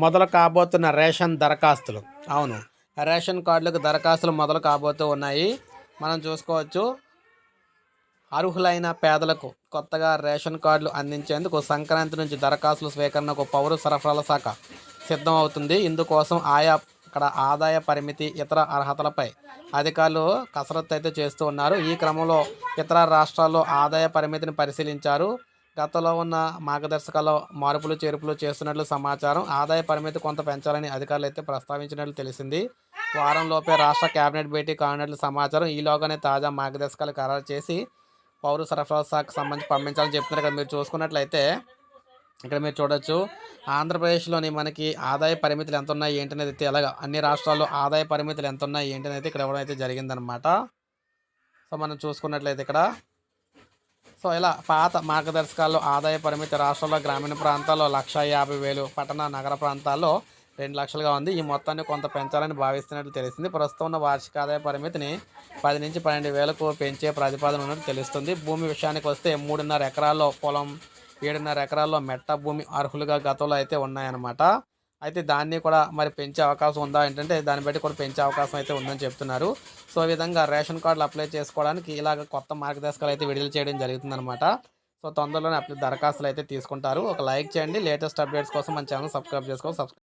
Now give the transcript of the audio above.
మొదలు కాబోతున్న రేషన్ దరఖాస్తులు. అవును రేషన్ కార్డులకు దరఖాస్తులు మొదలు కాబోతూ ఉన్నాయి. మనం చూసుకోవచ్చు. అర్హులైన పేదలకు కొత్తగా రేషన్ కార్డులు అందించేందుకు సంక్రాంతి నుంచి దరఖాస్తుల స్వీకరణకు పౌర సరఫరాల శాఖ సిద్ధం అవుతుంది ఇందుకోసం ఆయా ఇక్కడ ఆదాయ పరిమితి ఇతర అర్హతలపై అధికారులు కసరత్తు అయితే చేస్తూ ఉన్నారు. ఈ క్రమంలో ఇతర రాష్ట్రాల్లో ఆదాయ పరిమితిని పరిశీలించారు. గతంలో ఉన్న మార్గదర్శకాల్లో మార్పులు చేర్పులు చేస్తున్నట్లు సమాచారం ఆదాయ పరిమితి కొంత పెంచాలని అధికారులు అయితే ప్రస్తావించినట్లు తెలిసింది. వారంలోపే రాష్ట్ర కేబినెట్ భేటీ కానున్నట్లు సమాచారం ఈలోగానే తాజా మార్గదర్శకాలు ఖరారు చేసి పౌర సరఫరా శాఖకు సంబంధించి పంపించాలని చెప్తున్నారు ఇక్కడ మీరు చూసుకున్నట్లయితే ఇక్కడ మీరు చూడొచ్చు ఆంధ్రప్రదేశ్లోని మనకి ఆదాయ పరిమితులు ఎంత ఉన్నాయి ఏంటనేది అయితే ఎలాగ? అన్ని రాష్ట్రాల్లో ఆదాయ పరిమితులు ఎంత ఉన్నాయి ఏంటనేది ఇక్కడ ఇవ్వడం అయితే జరిగిందనమాట సో మనం చూసుకున్నట్లయితే ఇక్కడ సో ఇలా పాత మార్గదర్శకాల్లో ఆదాయ పరిమితి రాష్ట్రంలో గ్రామీణ ప్రాంతాల్లో లక్ష యాభై వేలు పట్టణ నగర ప్రాంతాల్లో రెండు లక్షలుగా ఉంది. ఈ మొత్తాన్ని కొంత పెంచాలని భావిస్తున్నట్లు తెలిసింది. ప్రస్తుతం ఉన్న వార్షిక ఆదాయ పరిమితిని పది నుంచి పన్నెండు వేలకు పెంచే ప్రతిపాదన ఉన్నట్టు తెలుస్తుంది. భూమి విషయానికి వస్తే మూడున్నర ఎకరాల్లో పొలం ఏడున్నర ఎకరాల్లో మెట్ట భూమి అర్హులుగా గతంలో అయితే ఉన్నాయన్నమాట. అయితే దాన్ని కూడా మరి పెంచే అవకాశం ఉందా? ఏంటంటే దాన్ని బట్టి కూడా పెంచే అవకాశం అయితే ఉందని చెప్తున్నారు. సో ఈ విధంగా రేషన్ కార్డులు అప్లై చేసుకోవడానికి ఇలాగ కొత్త మార్గదర్శకాలు అయితే విడుదల చేయడం జరుగుతుందన్నమాట. సో తొందరలోనే అప్లై దరఖాస్తులు అయితే తీసుకుంటారు. ఒక లైక్ చేయండి. లేటెస్ట్ అప్డేట్స్ కోసం మన ఛానల్ సబ్స్క్రైబ్ చేసుకోవాలి సబ్స్క్రైబ్